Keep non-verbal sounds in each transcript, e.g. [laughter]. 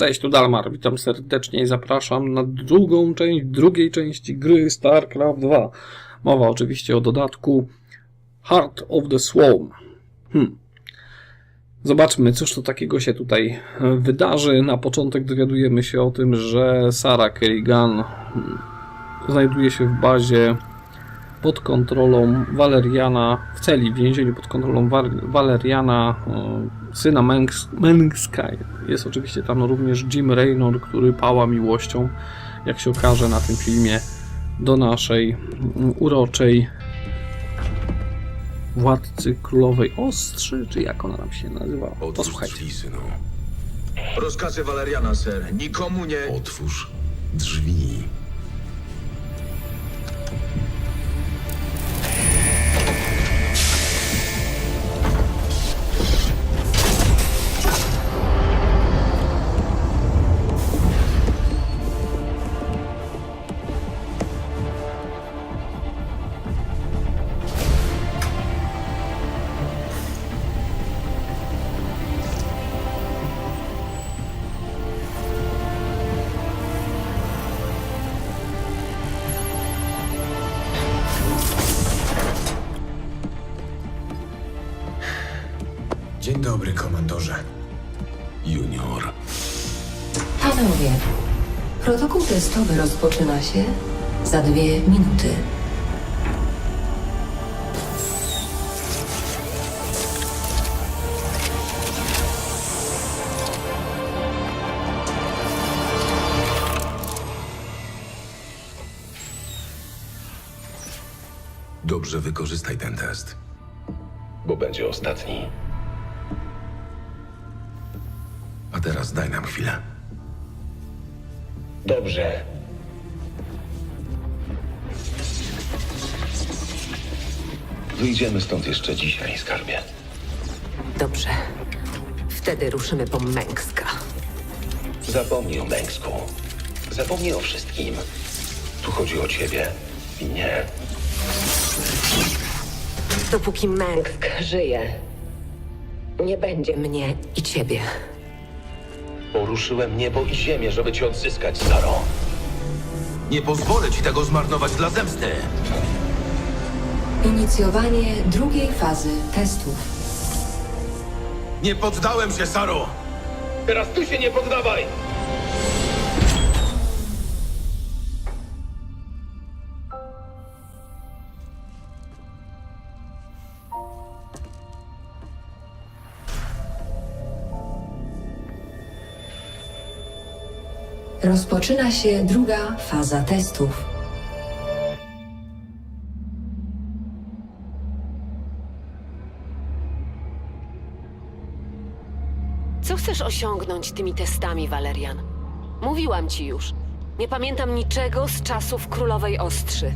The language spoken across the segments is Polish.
Cześć, tu Dalmar, witam serdecznie i zapraszam na drugą część drugiej części gry StarCraft 2. Mowa oczywiście o dodatku Heart of the Swarm. Hmm. Zobaczmy, cóż to takiego się tutaj e, wydarzy. Na początek dowiadujemy się o tym, że Sarah Kerrigan hmm, znajduje się w bazie pod kontrolą Valeriana, w celi w więzieniu pod kontrolą Wa- Valeriana, e, syna Mengs- Mengska. Jest oczywiście tam również Jim Raynor, który pała miłością, jak się okaże na tym filmie, do naszej uroczej władcy królowej Ostrzy, czy jak ona nam się nazywa? Otwórz Posłuchajcie. drzwi, synu. Rozkazy Waleriana, ser. Nikomu nie... Otwórz drzwi. Dzień dobry, komandorze. Junior. Panowie, protokół testowy rozpoczyna się za dwie minuty. Dobrze wykorzystaj ten test. Bo będzie ostatni. Wyjdziemy stąd jeszcze dzisiaj, skarbie. Dobrze. Wtedy ruszymy po Męska. Zapomnij o Bęksku. Zapomnij o wszystkim. Tu chodzi o ciebie i mnie. Dopóki Męsk żyje, nie będzie mnie i ciebie. Poruszyłem niebo i ziemię, żeby cię odzyskać, Saro. Nie pozwolę ci tego zmarnować dla zemsty. Inicjowanie drugiej fazy testów. Nie poddałem się, Saro! Teraz tu się nie poddawaj! Rozpoczyna się druga faza testów. Co chcesz osiągnąć tymi testami, Valerian? Mówiłam ci już. Nie pamiętam niczego z czasów królowej Ostrzy.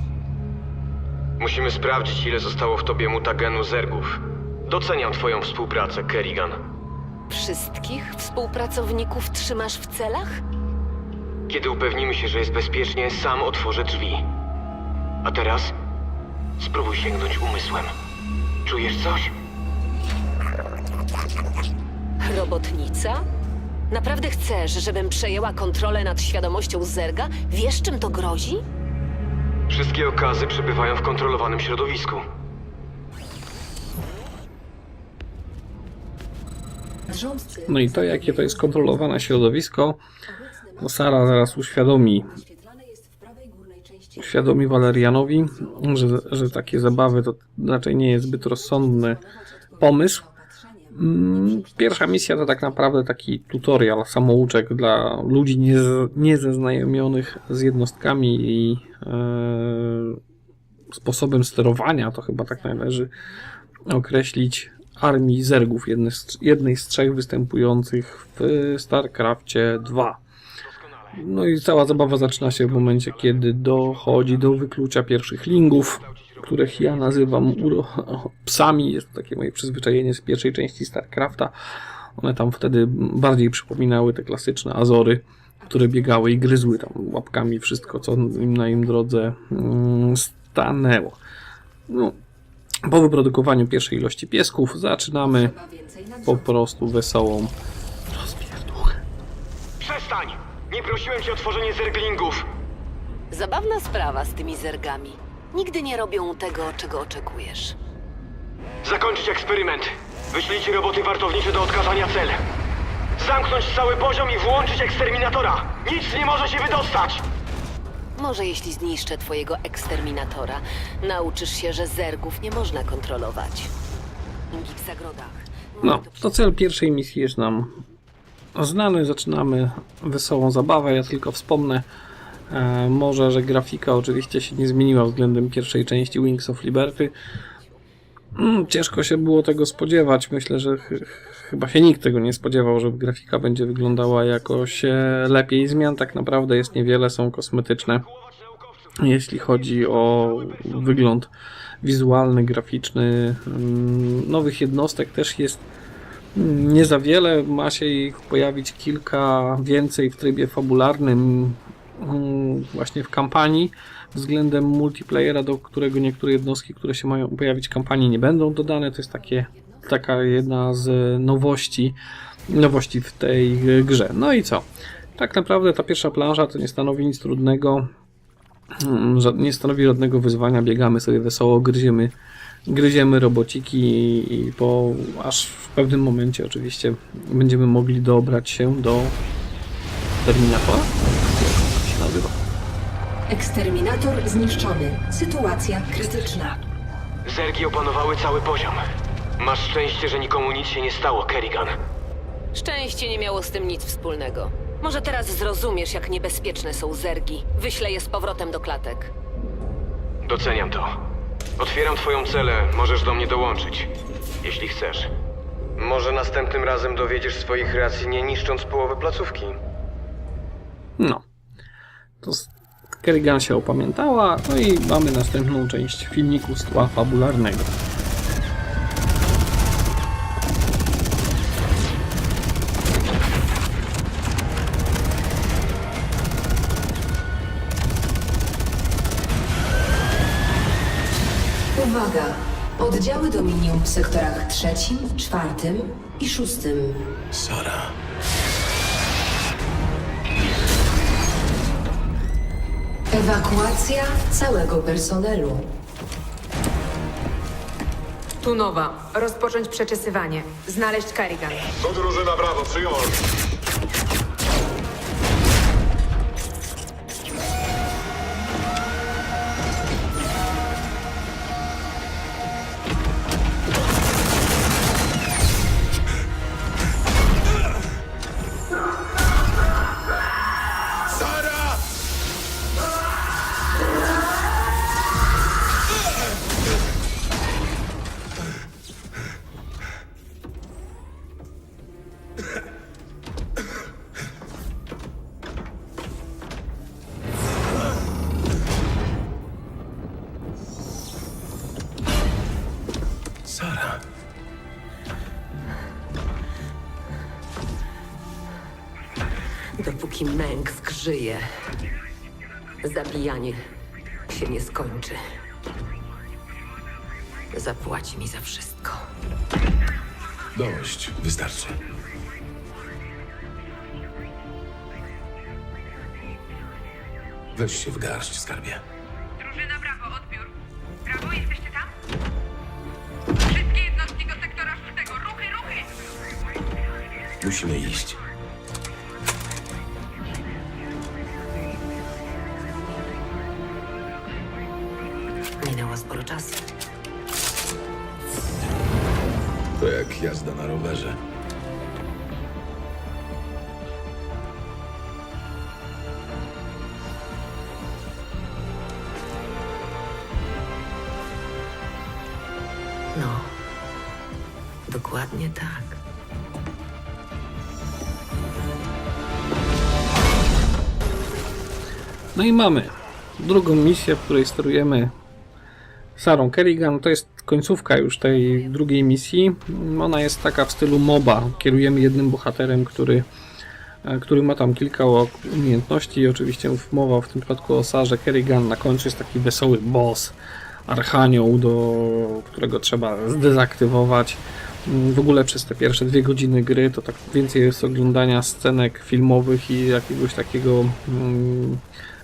Musimy sprawdzić, ile zostało w tobie mutagenu zergów. Doceniam twoją współpracę, Kerrigan. Wszystkich współpracowników trzymasz w celach? Kiedy upewnimy się, że jest bezpiecznie, sam otworzę drzwi. A teraz spróbuj sięgnąć umysłem. Czujesz coś? Robotnica? Naprawdę chcesz, żebym przejęła kontrolę nad świadomością Zerga? Wiesz, czym to grozi? Wszystkie okazy przebywają w kontrolowanym środowisku. No i to, jakie to jest kontrolowane środowisko, to Sara zaraz uświadomi uświadomi Walerianowi, że, że takie zabawy to raczej nie jest zbyt rozsądny pomysł. Mm, Pierwsza misja to tak naprawdę taki tutorial, samouczek dla ludzi niez- niezeznajomionych z jednostkami i e, sposobem sterowania, to chyba tak należy określić, armii zergów, jednej z, jednej z trzech występujących w StarCraftie 2. No i cała zabawa zaczyna się w momencie, kiedy dochodzi do wyklucia pierwszych lingów, których ja nazywam uro- psami. Jest to takie moje przyzwyczajenie z pierwszej części StarCrafta. One tam wtedy bardziej przypominały te klasyczne Azory, które biegały i gryzły tam łapkami wszystko, co im na im drodze mm, stanęło. No, po wyprodukowaniu pierwszej ilości piesków zaczynamy po prostu wesołą rozpierduchę. Przestań! Nie prosiłem cię o tworzenie zerglingów! Zabawna sprawa z tymi zergami. Nigdy nie robią tego, czego oczekujesz. Zakończyć eksperyment. Wyślijcie roboty wartownicze do odkazania cel. Zamknąć cały poziom i włączyć eksterminatora. Nic nie może się wydostać! Może jeśli zniszczę twojego eksterminatora, nauczysz się, że zergów nie można kontrolować. W zagrodach. No, to cel pierwszej misji jest nam znany. Zaczynamy wesołą zabawę. Ja tylko wspomnę może, że grafika oczywiście się nie zmieniła względem pierwszej części Wings of Liberty. Mm, Ciężko się było tego spodziewać. Myślę, że ch chyba się nikt tego nie spodziewał, że grafika będzie wyglądała jakoś e, lepiej. Zmian tak naprawdę jest niewiele, są kosmetyczne. Jeśli chodzi o wygląd wizualny, graficzny, mm, nowych jednostek też jest mm, nie za wiele. Ma się ich pojawić kilka więcej w trybie fabularnym, właśnie w kampanii. Względem multiplayera, do którego niektóre jednostki, które się mają pojawić w kampanii, nie będą dodane. To jest takie, taka jedna z nowości, nowości w tej grze. No i co? Tak naprawdę ta pierwsza plansza to nie stanowi nic trudnego. Mm, nie stanowi żadnego wyzwania, biegamy sobie wesoło, gryziemy, gryziemy robociki i po, aż w pewnym momencie oczywiście będziemy mogli dobrać się do Terminatora? Nazywa? Eksterminator zniszczony. Sytuacja krytyczna. Zergi opanowały cały poziom. Masz szczęście, że nikomu nic się nie stało, Kerrigan. Szczęście nie miało z tym nic wspólnego. Może teraz zrozumiesz, jak niebezpieczne są zergi. Wyślę je z powrotem do klatek. Doceniam to. Otwieram twoją celę, możesz do mnie dołączyć. Jeśli chcesz. Może następnym razem dowiedziesz swoich racji, nie niszcząc połowy placówki. No. To Kerrigan się opamiętała, no i mamy następną część filmiku z tła fabularnego. Uwaga! Oddziały Dominium w sektorach trzecim, czwartym i szóstym. Sara. Ewakuacja całego personelu. Tu nowa. Rozpocząć przeczesywanie. Znaleźć Kerrigan. To drużyna brawo, przyjąłem. Dopóki Mengsk żyje, zabijanie się nie skończy. Zapłaci mi za wszystko. Dość, wystarczy. Weź się w garść, skarbie. Drużyna Brawo, odbiór. Brawo, jesteście tam? Wszystkie jednostki do sektora szóstego. Ruchy, ruchy! Musimy iść. No, dokładnie tak. No i mamy drugą misję, w której sterujemy Sarą Kerrigan. To jest końcówka już tej drugiej misji. Ona jest taka w stylu MOBA. Kierujemy jednym bohaterem, który, e, który ma tam kilka umiejętności. Oczywiście mowa w tym przypadku o Sarze Kerrigan. Na końcu jest taki wesoły boss, archanioł, do którego trzeba zdezaktywować. Mm, W ogóle przez te pierwsze dwie godziny gry to tak więcej jest oglądania scenek filmowych i jakiegoś takiego mm,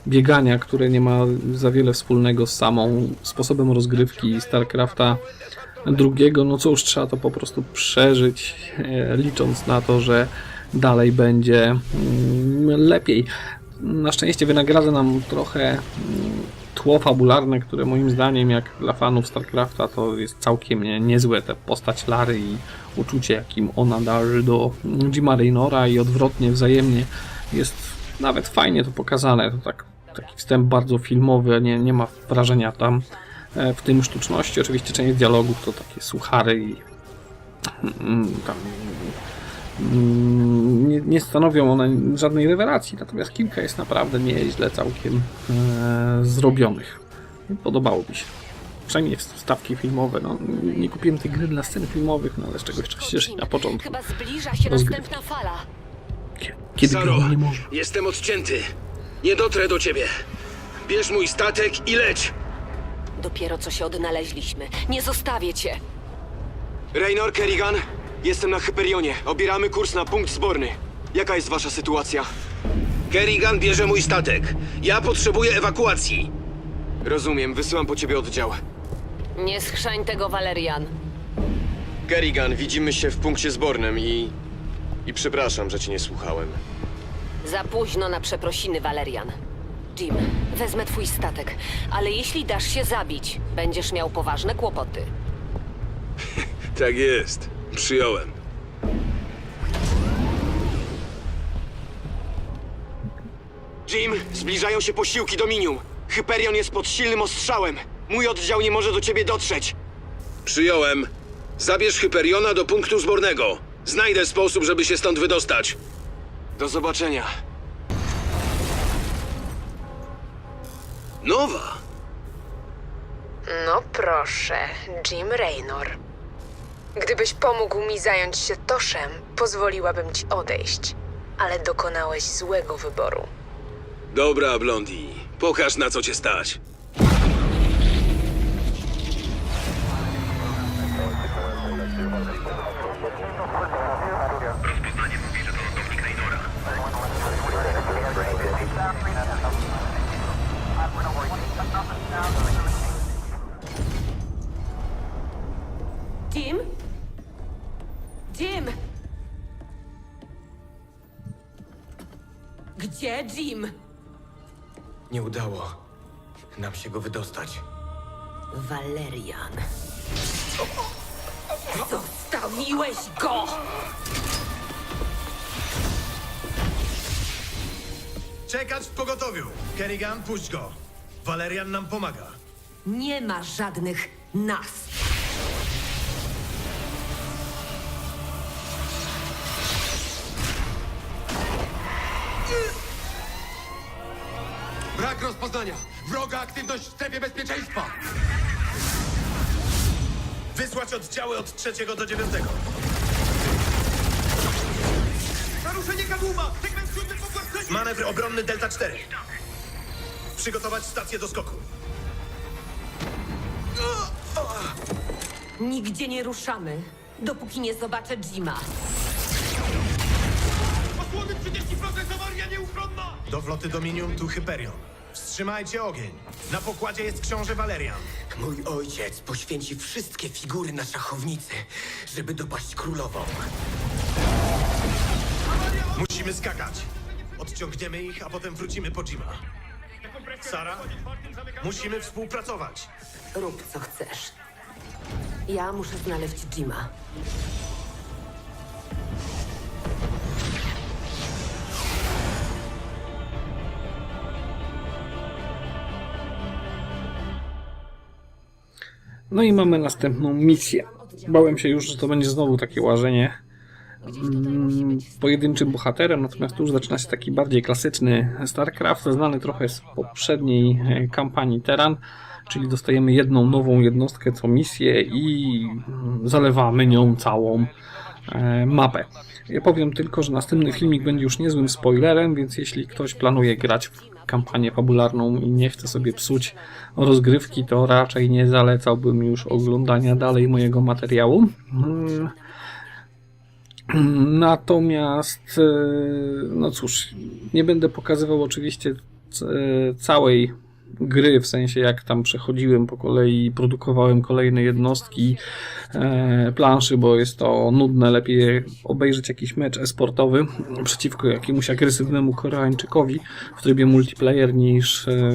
biegania, które nie ma za wiele wspólnego z samą sposobem rozgrywki StarCrafta drugiego. No cóż, trzeba to po prostu przeżyć, e, licząc na to, że dalej będzie mm, lepiej. Na szczęście wynagradza nam trochę tło fabularne, które moim zdaniem, jak dla fanów StarCrafta, to jest całkiem nie, niezłe. Te postać Lary i uczucie, jakim ona darzy do Jima Raynora i odwrotnie, wzajemnie jest nawet fajnie to pokazane. To tak, taki wstęp bardzo filmowy, nie, nie ma wrażenia tam e, w tym sztuczności. Oczywiście część dialogów to takie suchary i mm, tam nie, nie stanowią one żadnej rewelacji, natomiast kilka jest naprawdę nieźle całkiem e, zrobionych. Podobało mi się. Przynajmniej wstawki filmowe. No, nie kupiłem tej gry dla scen filmowych, no ale z czegoś trzeba się cieszyć na początku. Chyba zbliża się następna fala. Kie- Kiedy Saro, nie może. jestem odcięty. Nie dotrę do ciebie. Bierz mój statek i leć. Dopiero co się odnaleźliśmy. Nie zostawię cię. Raynor, Kerrigan, jestem na Hyperionie. Obieramy kurs na punkt zborny. Jaka jest wasza sytuacja? Kerrigan bierze mój statek. Ja potrzebuję ewakuacji. Rozumiem, wysyłam po ciebie oddział. Nie schrzań tego, Valerian. Kerrigan, widzimy się w punkcie zbornym i... I przepraszam, że cię nie słuchałem. Za późno na przeprosiny, Valerian. Jim, wezmę twój statek, ale jeśli dasz się zabić, będziesz miał poważne kłopoty. [laughs] Tak jest. Przyjąłem. Jim, zbliżają się posiłki Dominium. Hyperion jest pod silnym ostrzałem. Mój oddział nie może do ciebie dotrzeć. Przyjąłem. Zabierz Hyperiona do punktu zbornego. Znajdę sposób, żeby się stąd wydostać. Do zobaczenia. Nowa. No proszę, Jim Raynor. Gdybyś pomógł mi zająć się Toszem, pozwoliłabym ci odejść. Ale dokonałeś złego wyboru. Dobra, Blondi. Pokaż na co cię stać. Jim? Nie udało nam się go wydostać. Valerian. Zostawiłeś go! Czekać w pogotowiu. Kerrigan, puść go. Valerian nam pomaga. Nie ma żadnych nas. Brak rozpoznania! Wroga aktywność w strefie bezpieczeństwa! Wysłać oddziały od trzeciego do dziewiątego. Naruszenie kadłuba! Segment siódmy! Manewr obronny Delta 4. Przygotować stację do skoku. Nigdzie nie ruszamy, dopóki nie zobaczę Jima. Osłony 30% awaria nieuchronna! Do floty Dominium tu Hyperion. Wstrzymajcie ogień. Na pokładzie jest książę Valerian. Mój ojciec poświęci wszystkie figury na szachownicy, żeby dopaść królową. Musimy skakać. Odciągniemy ich, a potem wrócimy po Jima. Sara, musimy współpracować. Rób co chcesz. Ja muszę znaleźć Jima. No i mamy następną misję. Bałem się już, że to będzie znowu takie łażenie mm, pojedynczym bohaterem, natomiast tu już zaczyna się taki bardziej klasyczny StarCraft, znany trochę z poprzedniej e, kampanii Terran, czyli dostajemy jedną nową jednostkę co misję i mm, zalewamy nią całą mapę. Ja powiem tylko, że następny filmik będzie już niezłym spoilerem, więc jeśli ktoś planuje grać w kampanię fabularną i nie chce sobie psuć rozgrywki, to raczej nie zalecałbym już oglądania dalej mojego materiału. Mm. Natomiast, e, no cóż, nie będę pokazywał oczywiście c- całej gry, w sensie jak tam przechodziłem po kolei, produkowałem kolejne jednostki e, planszy, bo jest to nudne, lepiej obejrzeć jakiś mecz esportowy przeciwko jakiemuś agresywnemu Koreańczykowi w trybie multiplayer niż e,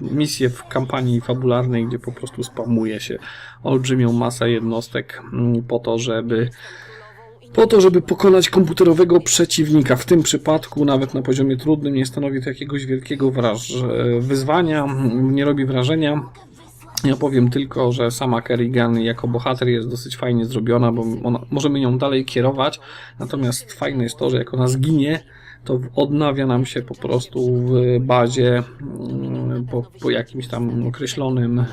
misję w kampanii fabularnej, gdzie po prostu spamuje się olbrzymią masę jednostek mm, po to, żeby po to, żeby pokonać komputerowego przeciwnika. W tym przypadku, nawet na poziomie trudnym, nie stanowi to jakiegoś wielkiego wraż- wyzwania, nie robi wrażenia. Ja powiem tylko, że sama Kerrigan jako bohater jest dosyć fajnie zrobiona, bo ona, możemy nią dalej kierować, natomiast fajne jest to, że jak ona zginie, to odnawia nam się po prostu w bazie mm, po, po jakimś tam określonym e,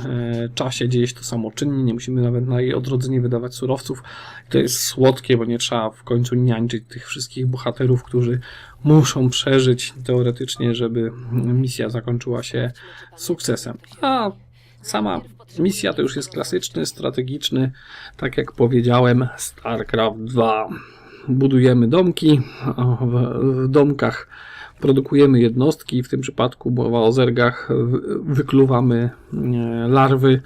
czasie dzieje się to samoczynnie, nie musimy nawet na jej odrodzenie wydawać surowców. To jest słodkie, bo nie trzeba w końcu niańczyć tych wszystkich bohaterów, którzy muszą przeżyć teoretycznie, żeby misja zakończyła się sukcesem. A sama misja to już jest klasyczny, strategiczny, tak jak powiedziałem, StarCraft 2 budujemy domki, w, domkach produkujemy jednostki, w tym przypadku mowa o zergach, wy- wykluwamy e, larwy.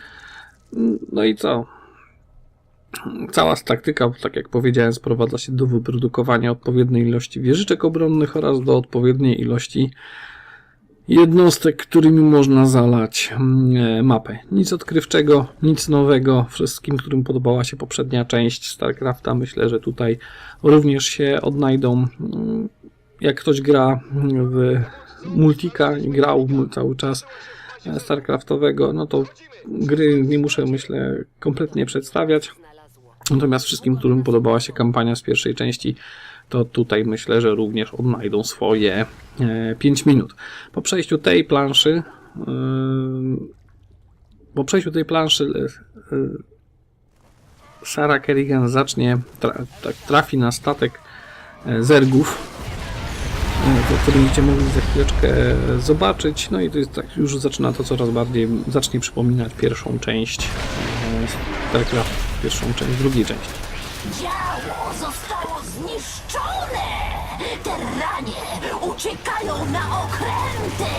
No i co? Cała taktyka, tak jak powiedziałem, sprowadza się do wyprodukowania odpowiedniej ilości wieżyczek obronnych oraz do odpowiedniej ilości jednostek, którymi można zalać mm, mapę. Nic odkrywczego, nic nowego. Wszystkim, którym podobała się poprzednia część StarCrafta, myślę, że tutaj również się odnajdą. Mm, Jak ktoś gra w multika i grał cały czas e, StarCraftowego, no to gry nie muszę, myślę, kompletnie przedstawiać. Natomiast wszystkim, którym podobała się kampania z pierwszej części, to tutaj myślę, że również odnajdą swoje 5 minut. Po przejściu tej planszy, yy, po przejściu tej planszy yy, Sarah Kerrigan zacznie, tak, trafi na statek e, zergów, e, który będziecie mogli za chwileczkę zobaczyć. No i to jest tak, już zaczyna to coraz bardziej, zacznie przypominać pierwszą część e, StarCraft, pierwszą część, drugiej części. Zniszczone! Terranie uciekają na okręty!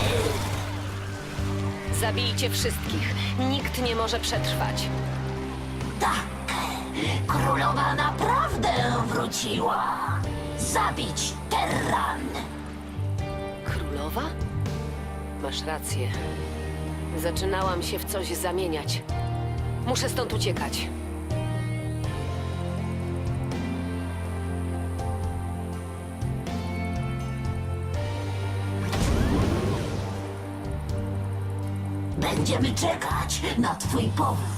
Zabijcie wszystkich. Nikt nie może przetrwać. Tak, królowa naprawdę wróciła! Zabić Terran! Królowa? Masz rację. Zaczynałam się w coś zamieniać. Muszę stąd uciekać. Będziemy czekać na twój powrót.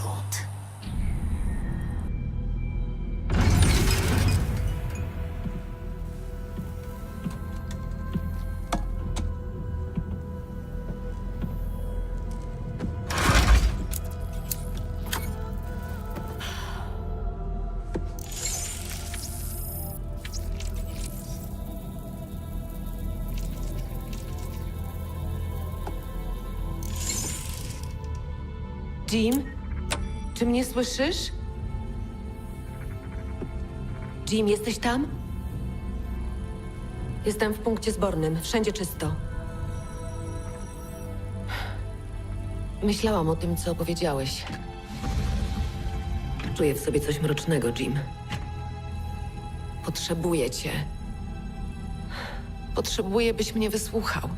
Jim? Czy mnie słyszysz? Jim, jesteś tam? Jestem w punkcie zbornym. Wszędzie czysto. Myślałam o tym, co powiedziałeś. Czuję w sobie coś mrocznego, Jim. Potrzebuję cię. Potrzebuję, byś mnie wysłuchał.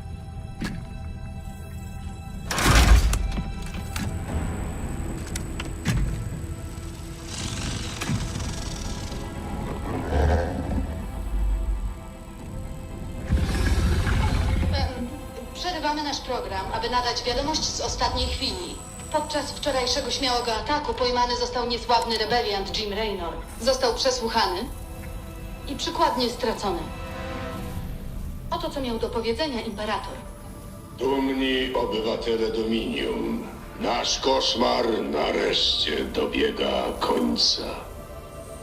Aby nadać wiadomość z ostatniej chwili. Podczas wczorajszego śmiałego ataku pojmany został niesławny rebeliant Jim Raynor. Został przesłuchany i przykładnie stracony. Oto co miał do powiedzenia imperator. Dumni obywatele Dominium, nasz koszmar nareszcie dobiega końca.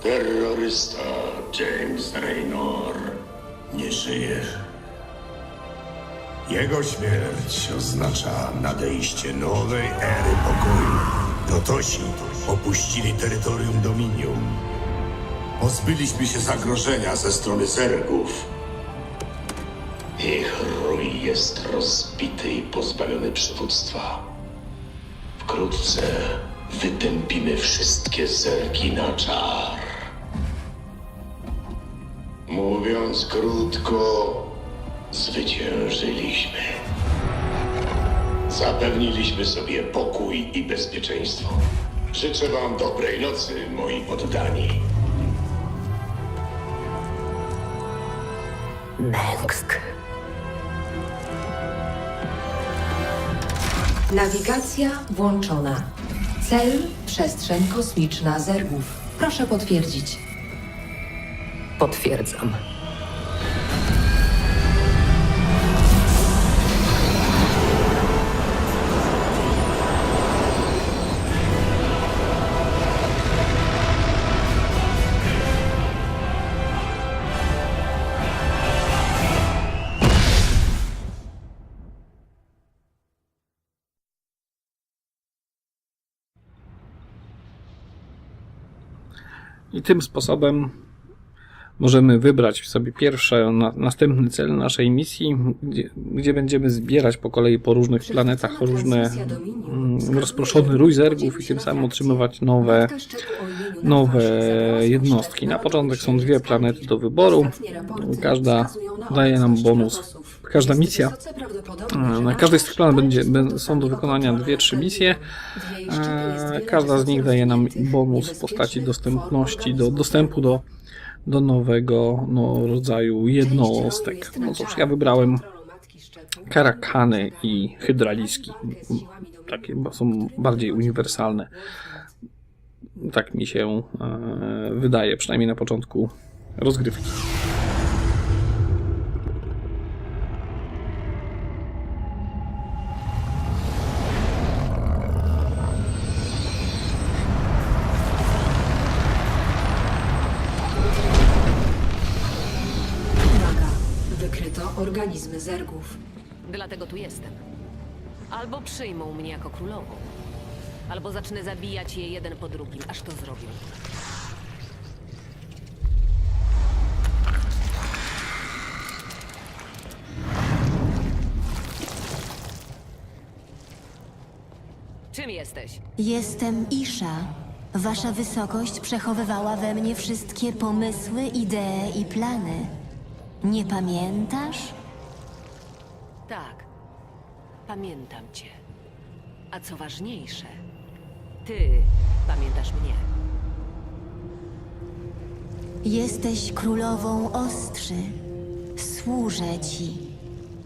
Terrorysta James Raynor nie żyje. Jego śmierć oznacza nadejście nowej ery pokoju. Totosi opuścili terytorium Dominium. Pozbyliśmy się zagrożenia ze strony Zergów. Ich rój jest rozbity i pozbawiony przywództwa. Wkrótce wytępimy wszystkie zergi na czar. Mówiąc krótko, zwyciężyliśmy. Zapewniliśmy sobie pokój i bezpieczeństwo. Życzę wam dobrej nocy, moi poddani. Mengsk. Nawigacja włączona. Cel przestrzeń kosmiczna Zergów. Proszę potwierdzić. Potwierdzam. I tym sposobem możemy wybrać sobie pierwszy, na, następny cel naszej misji, gdzie, gdzie będziemy zbierać po kolei po różnych planetach różne mm, rozproszone rój zergów i tym samym otrzymywać nowe, nowe jednostki. Na początek są dwie planety do wyboru. Każda daje nam bonus. Każda misja, e, na każdej z tych planet będzie, bę- są do wykonania dwie, trzy misje. E, Każda z nich daje nam bonus w postaci dostępności, do dostępu do, do nowego no, rodzaju jednostek. No cóż, ja wybrałem karakany i hydraliski. Takie są bardziej uniwersalne. Tak mi się e, wydaje, przynajmniej na początku rozgrywki. Dlatego tu jestem. Albo przyjmą mnie jako królową, albo zacznę zabijać je jeden po drugim, aż to zrobią. Czym jesteś? Jestem Isza. Wasza wysokość przechowywała we mnie wszystkie pomysły, idee i plany. Nie pamiętasz? Tak. Pamiętam cię. A co ważniejsze, ty pamiętasz mnie. Jesteś królową ostrzy. Służę ci.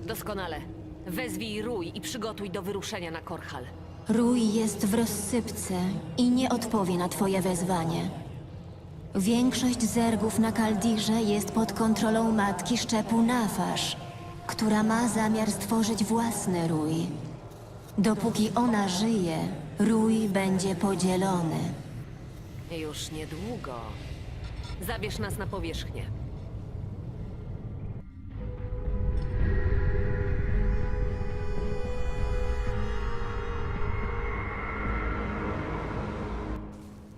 Doskonale. Wezwij rój i przygotuj do wyruszenia na Korhal. Rój jest w rozsypce i nie odpowie na twoje wezwanie. Większość zergów na Kaldirze jest pod kontrolą matki szczepu Nafasz, która ma zamiar stworzyć własny rój. Dopóki ona żyje, rój będzie podzielony. Już niedługo. Zabierz nas na powierzchnię.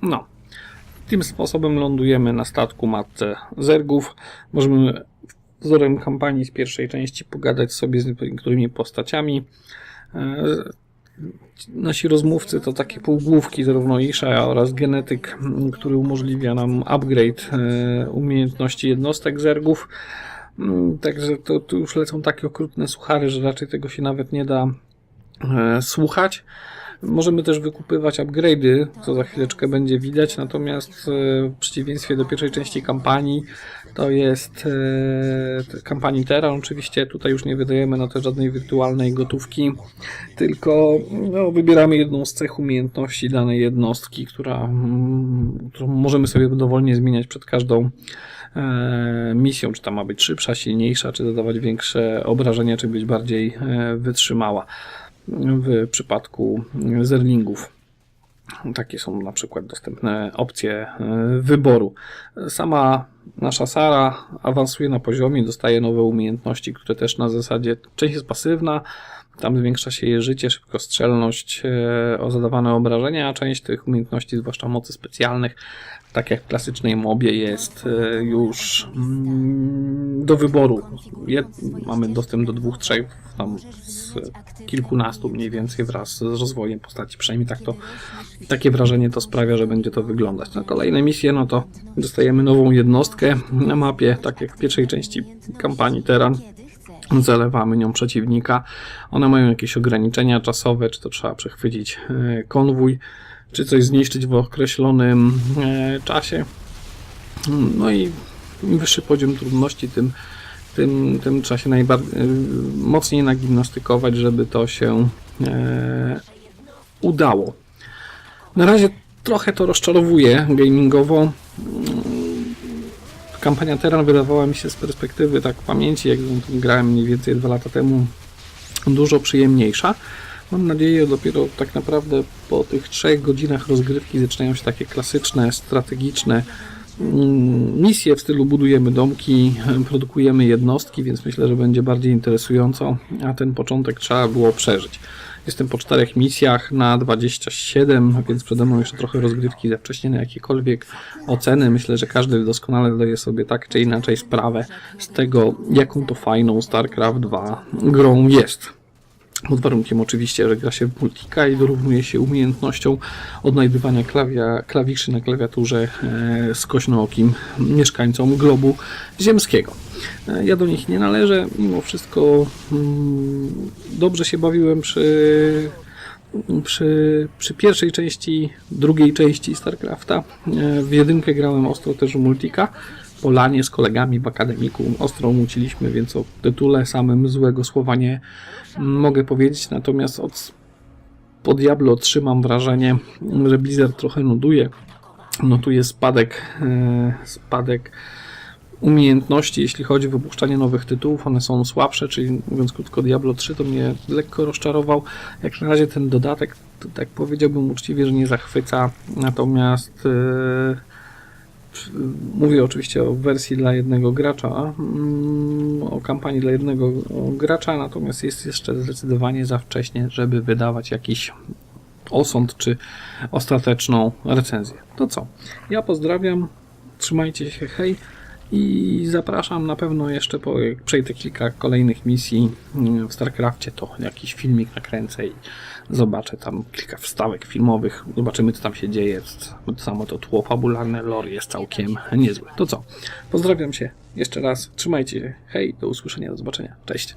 No. Tym sposobem lądujemy na statku matce Zergów. Możemy wzorem kampanii z pierwszej części pogadać sobie z niektórymi postaciami. E, Nasi rozmówcy to takie półgłówki, zarówno Isha oraz genetyk, m, który umożliwia nam upgrade e, umiejętności jednostek Zergów. Mm, Także to tu już lecą takie okrutne suchary, że raczej tego się nawet nie da e, słuchać. Możemy też wykupywać upgrade'y, co za chwileczkę będzie widać, natomiast e, w przeciwieństwie do pierwszej części kampanii, to jest e, kampanii Terra, oczywiście tutaj już nie wydajemy na to żadnej wirtualnej gotówki, tylko no, wybieramy jedną z cech umiejętności danej jednostki, która, mm, którą możemy sobie dowolnie zmieniać przed każdą e, misją, czy ta ma być szybsza, silniejsza, czy dodawać większe obrażenia, czy być bardziej wytrzymała w przypadku zerlingów. Takie są na przykład dostępne opcje e, wyboru. Sama nasza Sara awansuje na poziomie, dostaje nowe umiejętności, które też na zasadzie część jest pasywna, tam zwiększa się jej życie, szybkostrzelność e, o zadawane obrażenia, a część tych umiejętności, zwłaszcza mocy specjalnych, tak jak w klasycznej mobie jest e, już mm, do wyboru. Mamy dostęp do dwóch, trzech, tam z kilkunastu mniej więcej wraz z rozwojem postaci. Przynajmniej tak to, takie wrażenie to sprawia, że będzie to wyglądać. Na kolejne misje, no to dostajemy nową jednostkę na mapie, tak jak w pierwszej części kampanii Teran. Zalewamy nią przeciwnika. One mają jakieś ograniczenia czasowe, czy to trzeba przechwycić e, konwój, czy coś zniszczyć w określonym e, czasie. No i im wyższy poziom trudności, tym, tym, tym trzeba się najbardziej mocniej nagimnastykować, żeby to się e, udało. Na razie trochę to rozczarowuje gamingowo. Kampania Terran wydawała mi się z perspektywy tak pamięci, jak grałem mniej więcej dwa lata temu, dużo przyjemniejsza. Mam nadzieję, że dopiero tak naprawdę po tych trzech godzinach rozgrywki zaczynają się takie klasyczne, strategiczne mm, misje w stylu budujemy domki, [laughs] produkujemy jednostki, więc myślę, że będzie bardziej interesująco, a ten początek trzeba było przeżyć. Jestem po czterech misjach na 27, więc przede mną jeszcze trochę rozgrywki za wcześnie na jakiekolwiek oceny. Myślę, że każdy doskonale zdaje sobie tak czy inaczej sprawę z tego, jaką to fajną StarCraft 2 grą jest. Pod warunkiem oczywiście, że gra się w multika i dorównuje się umiejętnością odnajdywania klawia, klawiszy na klawiaturze e, skośnookim mieszkańcom globu ziemskiego. Ja do nich nie należę, mimo wszystko mm, dobrze się bawiłem przy, przy, przy pierwszej części, drugiej części StarCrafta. W jedynkę grałem ostro też w multika. Po lanie z kolegami w akademiku ostro muciliśmy, więc o tytule samym złego słowa nie mogę powiedzieć. Natomiast od, po Diablo 3 mam wrażenie, że Blizzard trochę nuduje. Notuje spadek, e, spadek umiejętności, jeśli chodzi o wypuszczanie nowych tytułów. One są słabsze, czyli mówiąc krótko, Diablo 3 to mnie lekko rozczarował. Jak na razie ten dodatek, to tak powiedziałbym uczciwie, że nie zachwyca. Natomiast e, Mówię oczywiście o wersji dla jednego gracza, mm, o kampanii dla jednego gracza, natomiast jest jeszcze zdecydowanie za wcześnie, żeby wydawać jakiś osąd czy ostateczną recenzję. To co? Ja pozdrawiam, trzymajcie się, hej i zapraszam na pewno jeszcze, po, jak przejdę kilka kolejnych misji w StarCrafcie, to jakiś filmik nakręcę i zobaczę tam kilka wstawek filmowych, zobaczymy co tam się dzieje. Samo to tło fabularne, lore jest całkiem niezłe. To co? Pozdrawiam się jeszcze raz, trzymajcie się, hej, do usłyszenia, do zobaczenia, cześć.